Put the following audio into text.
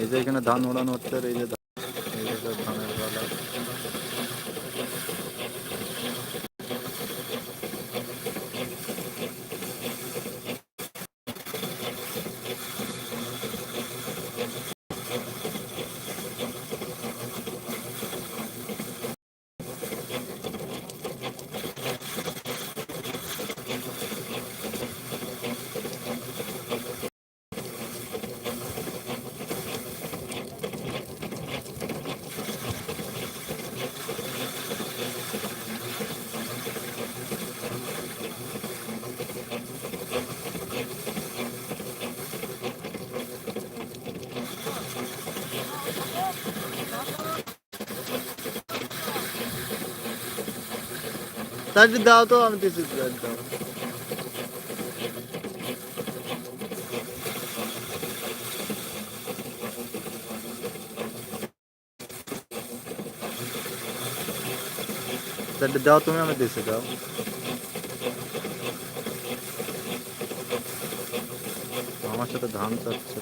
এই যে এখানে ধান ওড়ানো হচ্ছে এই যে ধানের গালা তাহলে দাও তো, আমি দিচ্ছি দাও। তাহলে দাও তুমি, আমি দিচ্ছি, দাও। আমার সাথে ধান চাচ্ছে।